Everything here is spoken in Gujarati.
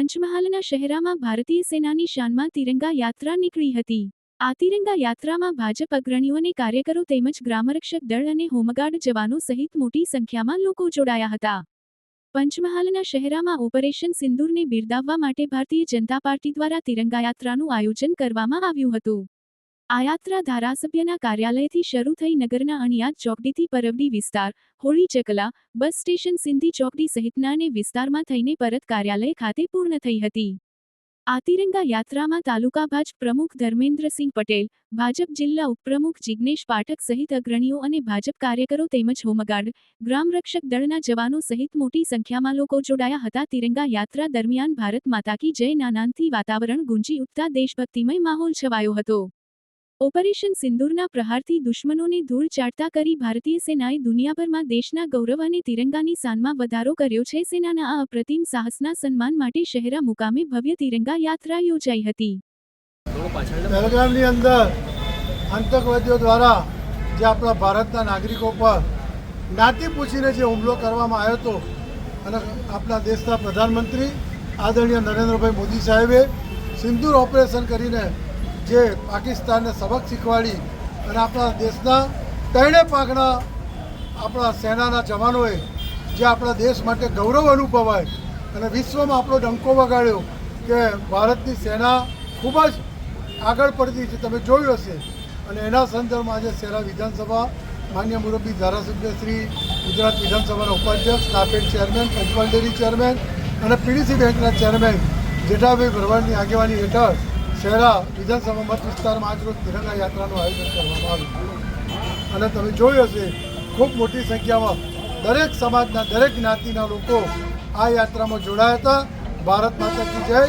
પંચમહાલના શહેરામાં ભારતીય સેનાની શાનમાં તિરંગા યાત્રા નીકળી હતી. આ તિરંગા યાત્રામાં ભાજપ અગ્રણીઓ અને કાર્યકરો તેમજ ગ્રામરક્ષક દળ અને હોમગાર્ડ જવાનો સહિત મોટી સંખ્યામાં લોકો જોડાયા હતા. પંચમહાલના શહેરામાં ઓપરેશન સિંદૂરને બિરદાવવા માટે ભારતીય જનતા પાર્ટી દ્વારા તિરંગા યાત્રાનું આયોજન કરવામાં આવ્યું હતું. આ યાત્રા ધારાસભ્યના કાર્યાલયથી શરૂ થઈ નગરના અણિયાદ ચોકડીથી પરવડી વિસ્તાર, હોળી ચકલા, બસ સ્ટેશન સિંધી ચોકડી સહિતના અને વિસ્તારમાં થઈને પરત કાર્યાલય ખાતે પૂર્ણ થઈ હતી. આ તિરંગા યાત્રામાં તાલુકા ભાજપ પ્રમુખ ધર્મેન્દ્રસિંહ પટેલ, ભાજપ જિલ્લા ઉપપ્રમુખ જિજ્ઞેશ પાઠક સહિત અગ્રણીઓ અને ભાજપ કાર્યકરો તેમજ હોમગાર્ડ, ગ્રામરક્ષક દળના જવાનો સહિત મોટી સંખ્યામાં લોકો જોડાયા હતા. તિરંગા યાત્રા દરમિયાન ભારત માતા કી જય નાનાંથી વાતાવરણ ગુંજી ઉઠતા દેશભક્તિમય માહોલ છવાયો હતો. ઓપરેશન સિંદૂરના પ્રહારથી દુશ્મનોને ધૂળ ચાટતા કરી ભારતીય સેનાએ દુનિયાભરમાં દેશના ગૌરવ અને તિરંગાની શાનમાં વધારો કર્યો છે. સેનાના આ અપ્રતિમ સાહસના સન્માન માટે શહેરા મુકામે ભવ્ય તિરંગા યાત્રા યોજાઈ હતી. પહેલગામની અંદર આતંકવાદીઓ દ્વારા જે આપણા ભારતના નાગરિકો પર જ્ઞાતિ પૂછીને જે હુમલો કરવામાં આવ્યો હતો અને આપણા દેશના પ્રધાનમંત્રી આદરણીય નરેન્દ્રભાઈ મોદી સાહેબે સિંદૂર ઓપરેશન કરીને જે પાકિસ્તાનને સબક શીખવાડી અને આપણા દેશના ત્રણે પાકના આપણા સેનાના જવાનોએ જે આપણા દેશ માટે ગૌરવ અનુભવાય અને વિશ્વમાં આપણો ડંકો વગાડ્યો કે ભારતની સેના ખૂબ જ આગળ પડતી છે, તમે જોયું હશે. અને એના સંદર્ભમાં આજે શહેરા વિધાનસભા માન્ય મુરબ્બી ધારાસભ્ય શ્રી ગુજરાત વિધાનસભાના ઉપાધ્યક્ષ NAFED chairman, Panchmahal dairy chairman અને પીડીસી બેંકના ચેરમેન જેઠાભાઈ ભરવાડની આગેવાની હેઠળ શહેરા વિધાનસભા મત વિસ્તારમાં આજરોજ તિરંગા યાત્રાનું આયોજન કરવામાં આવ્યું. અને તમે જોયું હશે, ખૂબ મોટી સંખ્યામાં દરેક સમાજના દરેક જ્ઞાતિના લોકો આ યાત્રામાં જોડાયા હતા. ભારત માતા કી જય.